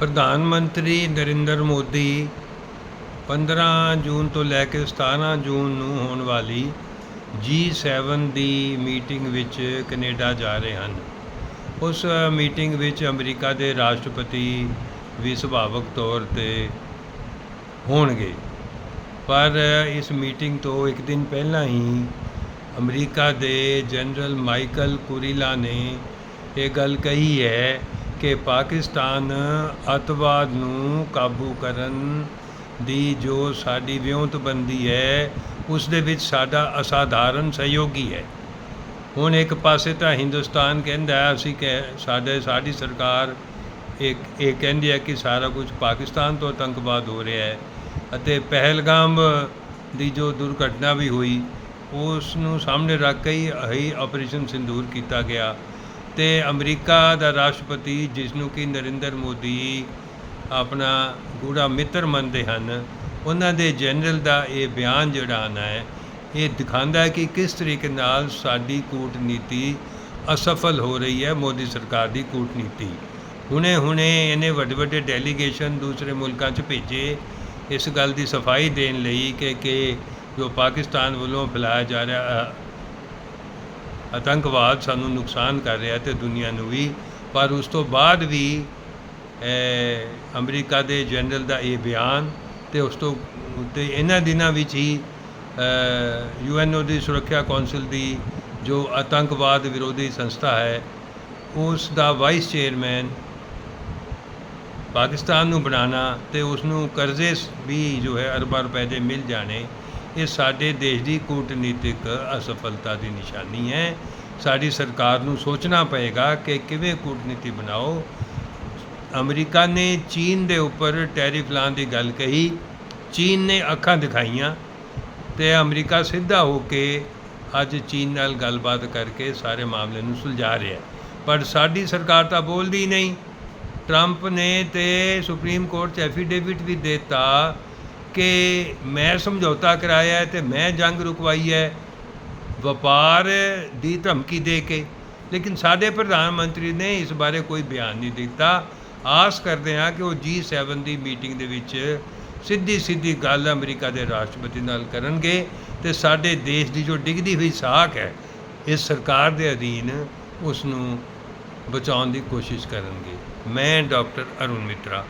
ਪ੍ਰਧਾਨ ਮੰਤਰੀ ਨਰਿੰਦਰ ਮੋਦੀ 15 ਜੂਨ ਤੋਂ ਲੈ ਕੇ 17 ਜੂਨ ਨੂੰ ਹੋਣ ਵਾਲੀ G7 ਦੀ ਮੀਟਿੰਗ ਵਿੱਚ ਕੈਨੇਡਾ ਜਾ ਰਹੇ ਹਨ। ਉਸ ਮੀਟਿੰਗ ਵਿੱਚ ਅਮਰੀਕਾ ਦੇ ਰਾਸ਼ਟਰਪਤੀ ਵੀ ਸੁਭਾਵਕ ਤੌਰ ਤੇ ਹੋਣਗੇ। ਪਰ ਇਸ ਮੀਟਿੰਗ ਤੋਂ ਇੱਕ ਦਿਨ ਪਹਿਲਾਂ ਹੀ ਅਮਰੀਕਾ ਦੇ ਜਨਰਲ ਮਾਈਕਲ ਕੁਰੀਲਾ ਨੇ ਇਹ ਗੱਲ ਕਹੀ ਹੈ ਕਿ ਪਾਕਿਸਤਾਨ ਅੱਤਵਾਦ ਨੂੰ ਕਾਬੂ ਕਰਨ ਦੀ ਜੋ ਸਾਡੀ ਵਿਉਂਤਬੰਦੀ ਹੈ, ਉਸ ਦੇ ਵਿੱਚ ਸਾਡਾ ਅਸਾਧਾਰਨ ਸਹਿਯੋਗੀ ਹੈ। ਹੁਣ ਇੱਕ ਪਾਸੇ ਤਾਂ ਹਿੰਦੁਸਤਾਨ ਕਹਿੰਦਾ ਅਸੀਂ ਕਿ ਸਾਡੇ, ਸਾਡੀ ਸਰਕਾਰ ਇੱਕ, ਇਹ ਕਹਿੰਦੀ ਹੈ ਕਿ ਸਾਰਾ ਕੁਝ ਪਾਕਿਸਤਾਨ ਤੋਂ ਆਤੰਕਵਾਦ ਹੋ ਰਿਹਾ ਹੈ ਅਤੇ ਪਹਿਲਗਾਮ ਦੀ ਜੋ ਦੁਰਘਟਨਾ ਵੀ ਹੋਈ, ਉਸ ਨੂੰ ਸਾਹਮਣੇ ਰੱਖ ਕੇ ਹੀ ਹੀ ਆਪਰੇਸ਼ਨ ਸਿੰਦੂਰ ਕੀਤਾ ਗਿਆ। ਤੇ ਅਮਰੀਕਾ ਦਾ ਰਾਸ਼ਟਰਪਤੀ, ਜਿਸ ਨੂੰ ਕਿ ਨਰਿੰਦਰ ਮੋਦੀ ਆਪਣਾ ਗੂੜਾ ਮਿੱਤਰ ਮੰਨਦੇ ਹਨ, ਉਹਨਾਂ ਦੇ ਜਨਰਲ ਦਾ ਇਹ ਬਿਆਨ ਜਿਹੜਾ ਆਉਣਾ ਹੈ, ਇਹ ਦਿਖਾਉਂਦਾ ਹੈ ਕਿ ਕਿਸ ਤਰੀਕੇ ਨਾਲ ਸਾਡੀ ਕੂਟਨੀਤੀ ਅਸਫਲ ਹੋ ਰਹੀ ਹੈ ਮੋਦੀ ਸਰਕਾਰ ਦੀ ਕੂਟਨੀਤੀ। ਹੁਣੇ ਹੁਣੇ ਇਹਨੇ ਵੱਡੇ ਵੱਡੇ ਡੈਲੀਗੇਸ਼ਨ ਦੂਸਰੇ ਮੁਲਕਾਂ 'ਚ ਭੇਜੇ, ਇਸ ਗੱਲ ਦੀ ਸਫ਼ਾਈ ਦੇਣ ਲਈ ਕਿ ਕਿ ਜੋ ਪਾਕਿਸਤਾਨ ਵੱਲੋਂ ਫੈਲਾਇਆ ਜਾ ਰਿਹਾ ਆਤੰਕਵਾਦ ਸਾਨੂੰ ਨੁਕਸਾਨ ਕਰ ਰਿਹਾ ਤੇ ਦੁਨੀਆ ਨੂੰ ਵੀ। ਪਰ ਉਸ ਤੋਂ ਬਾਅਦ ਵੀ ਅਮਰੀਕਾ ਦੇ ਜਨਰਲ ਦਾ ਇਹ ਬਿਆਨ ਤੇ ਉਸ ਤੋਂ ਤੇ ਇਹਨਾਂ ਦਿਨਾਂ ਵਿੱਚ ਹੀ ਯੂਐਨਓ ਦੀ ਸੁਰੱਖਿਆ ਕੌਂਸਲ ਦੀ ਜੋ ਆਤੰਕਵਾਦ ਵਿਰੋਧੀ ਸੰਸਥਾ ਹੈ, ਉਸ ਦਾ ਵਾਈਸ ਚੇਅਰਮੈਨ ਪਾਕਿਸਤਾਨ ਨੂੰ ਬਣਾਉਣਾ ਤੇ ਉਸ ਨੂੰ ਕਰਜ਼ੇ ਵੀ ਜੋ ਹੈ ਅਰਬਾਂ ਰੁਪਏ ਦੇ ਮਿਲ ਜਾਣੇ। ਇਹ ਸਾਡੇ ਦੇਸ਼ ਦੀ ਕੂਟਨੀਤਿਕ ਅਸਫਲਤਾ ਦੀ ਨਿਸ਼ਾਨੀ ਹੈ। ਸਾਡੀ ਸਰਕਾਰ ਨੂੰ ਸੋਚਣਾ ਪਏਗਾ ਕਿ ਕਿਵੇਂ ਕੂਟਨੀਤੀ ਬਣਾਓ। ਅਮਰੀਕਾ ਨੇ ਚੀਨ ਦੇ ਉੱਪਰ ਟੈਰਿਫ ਲਾਉਣ ਦੀ ਗੱਲ ਕਹੀ। ਚੀਨ ਨੇ ਅੱਖਾਂ ਦਿਖਾਈਆਂ ਤੇ ਅਮਰੀਕਾ ਸਿੱਧਾ ਹੋ ਕੇ ਅੱਜ ਚੀਨ ਨਾਲ ਗੱਲਬਾਤ ਕਰਕੇ ਸਾਰੇ ਮਾਮਲੇ ਨੂੰ ਸੁਲਝਾ ਰਿਹਾ ਪਰ ਸਾਡੀ ਸਰਕਾਰ ਤਾਂ ਬੋਲਦੀ ਨਹੀਂ। ਟਰੰਪ ਨੇ ਤੇ ਸੁਪਰੀਮ ਕੋਰਟ 'ਚ ਐਫੀਡੇਵਿਟ ਵੀ ਦਿੱਤਾ ਕਿ ਮੈਂ ਸਮਝੌਤਾ ਕਰਾਇਆ ਹੈ ਤੇ ਮੈਂ ਜੰਗ ਰੁਕਵਾਈ ਹੈ, ਵਪਾਰ ਦੀ ਧਮਕੀ ਦੇ ਕੇ। ਲੇਕਿਨ ਸਾਡੇ ਪ੍ਰਧਾਨ ਮੰਤਰੀ ਨੇ ਇਸ ਬਾਰੇ ਕੋਈ ਬਿਆਨ ਨਹੀਂ ਦਿੱਤਾ। ਆਸ ਕਰਦੇ ਹਾਂ ਕਿ ਉਹ G7 ਦੀ ਮੀਟਿੰਗ ਦੇ ਵਿੱਚ ਸਿੱਧੀ ਸਿੱਧੀ ਗੱਲ ਅਮਰੀਕਾ ਦੇ ਰਾਸ਼ਟਰਪਤੀ ਨਾਲ ਕਰਨਗੇ ਤੇ ਸਾਡੇ ਦੇਸ਼ ਦੀ ਜੋ ਡਿੱਗਦੀ ਹੋਈ ਸਾਖ ਹੈ, ਇਸ ਸਰਕਾਰ ਦੇ ਅਧੀਨ ਉਸ ਨੂੰ ਬਚਾਉਣ ਦੀ ਕੋਸ਼ਿਸ਼ ਕਰਨਗੇ। ਮੈਂ ਡਾਕਟਰ ਅਰੁਣ ਮਿੱਤਰਾ